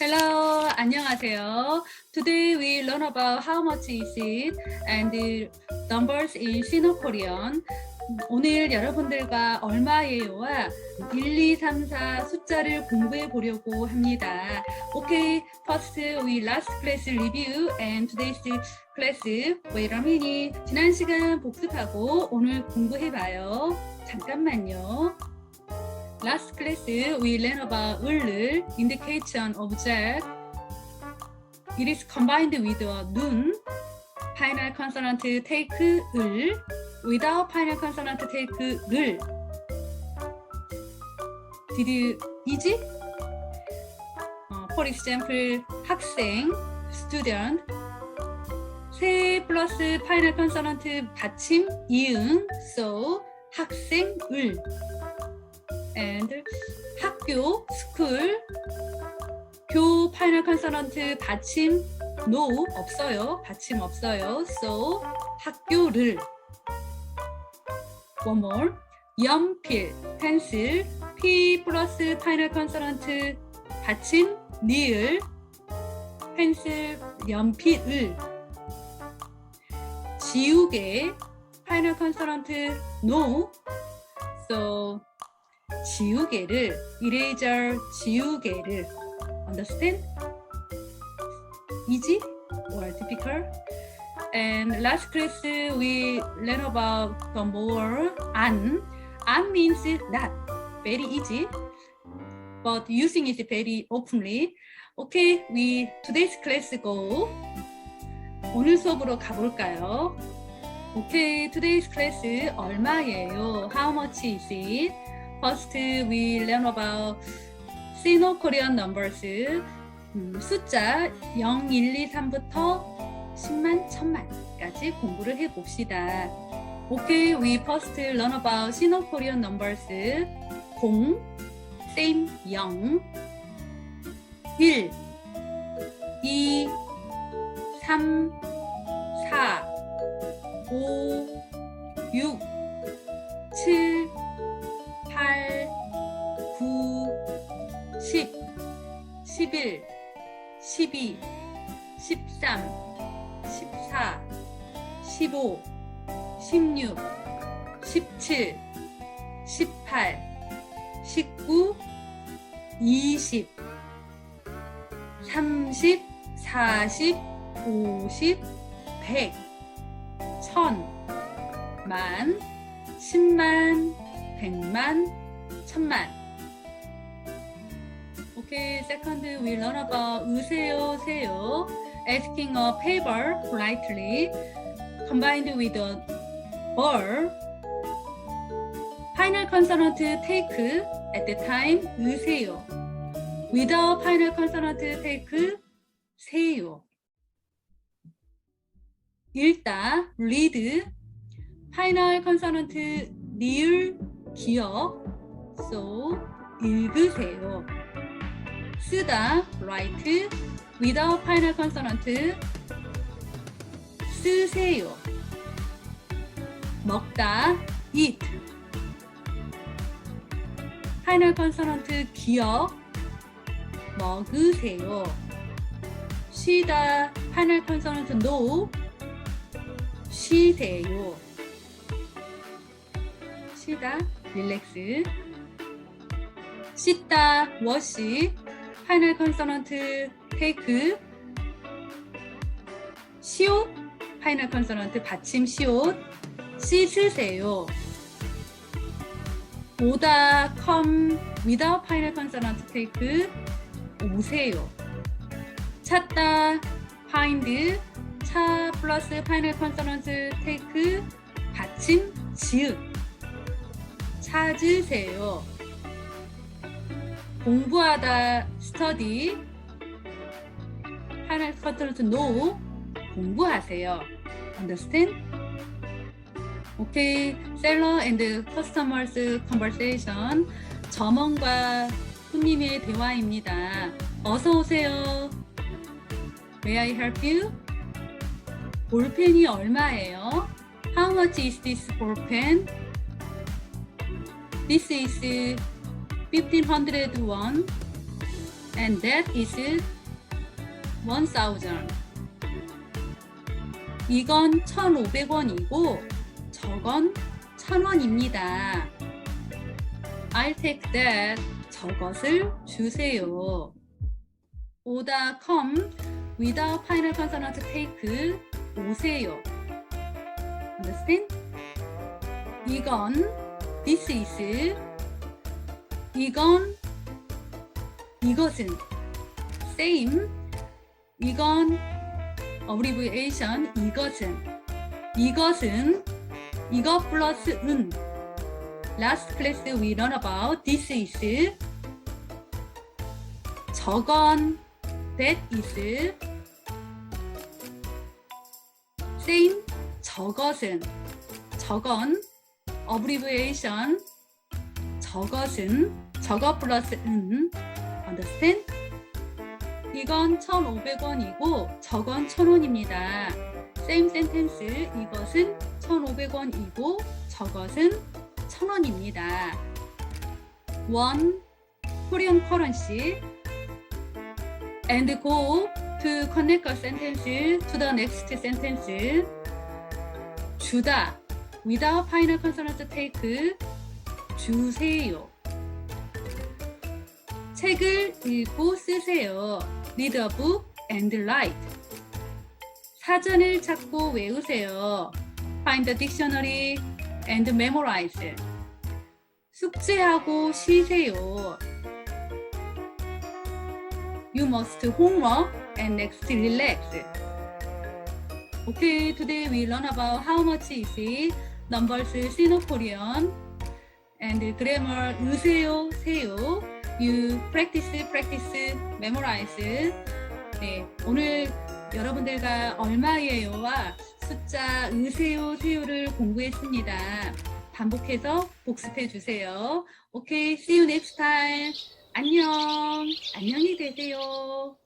Hello, 안녕하세요. Today we learn about how much is it and the numbers in Sino-Korean. 오늘 여러분들과 얼마예요와 1, 2, 3, 4 숫자를 공부해 보려고 합니다. Okay, first we last class review and today's class wait a minute. 지난 시간 복습하고 오늘 공부해 봐요. 잠깐만요. Last class we learn about 을을 indication object. It is combined with a 눈. Final consonant take 을. Without final consonant take 를. Did you easy? 어, for example, 학생, student. 세 플러스 파이널 컨서넌트 받침 이응 so 학생 을 and 학교 school 교 파이널 컨서넌트 받침 no 없어요. 받침 없어요. So 학교를. One more. 연필 펜슬 p 플러스 파이널 컨서넌트 받침 니을 펜슬 연필을 지우개 파이널 컨서넌트 no. So 지우개를 eraser 지우개를 understand easy or difficult and last class we learn about the more an an means not very easy but using it very openly okay we today's class go 오늘 수업으로 가볼까요? 오케이, today's class 얼마예요? How much is it? First, we learn about Sino-Korean numbers. 음, 숫자 0, 1, 2, 3부터 10만, 1000만까지 공부를 해봅시다. 오케이, we first learn about Sino-Korean numbers. 0, same 0, 1, 2, 3, 11, 12, 13, 14, 15, 16, 17, 18, 19, 20, 30, 40, 50, 100, 1000, 만, 10만, 100만, 1000만. Okay, second we learn about 으세요, 세요. Asking a favor politely combined with a or final consonant take at the time 으세요. Without final consonant take 세요. 읽다 read 파이널 컨서넌트 리을 기억 so 읽으세요 쓰다 write without 파이널 컨서넌트 쓰세요 먹다 eat 파이널 컨서넌트 기억 먹으세요 쉬다 파이널 컨서넌트 no 쉬세요. 쉬다, 릴렉스. 씻다, 워시. 파이널 컨서넌트 테이크. 시옷, 파이널 컨서넌트 받침 시옷. 씻으세요. 오다, come, without 파이널 컨서넌트 테이크. 오세요. 찾다, find. 차 플러스 파이널 컨서넌트 테이크 받침 지읒 찾으세요 공부하다 스터디 파이널 컨서넌트 노 공부하세요 understand? 오케이 셀러 앤드 커스터머스 컨버세이션 점원과 손님의 대화입니다 어서 오세요 May I help you? 볼펜이 얼마예요? How much is this ballpen? This is 1500 won. and that is 1000. 이건 1,500원이고 저건 1,000원입니다. I'll take that. 저것을 주세요. 오다 come without final consonant take 오세요. Understand? 이건 this is 이건 이것은 same 이건 abbreviation 이것은 이것은 이것 플러스 은 last class we learn about this is 저건 that is same 저것은 저건 abbreviation 저것은 저것 플러스 은 understand? 이건 1,500원이고 저건 1,000원입니다. same sentence 이것은 1,500원이고 저것은 1,000원입니다. one Korean currency and go to connect a sentence to the next sentence 주다 without final consonant take 주세요. 책을 읽고 쓰세요. Read a book and write. 사전을 찾고 외우세요. Find the dictionary and memorize. 숙제하고 쉬세요. You must homework and next relax. Okay, today we learn about how much is it, numbers Sino-Korean, and grammar 으세요, 세요. You practice, practice, memorize. 네, 오늘 여러분들과 얼마예요와 숫자 으세요, 세요를 공부했습니다. 반복해서 복습해 주세요. 오케이, see you next time. 안녕. 안녕히 되세요.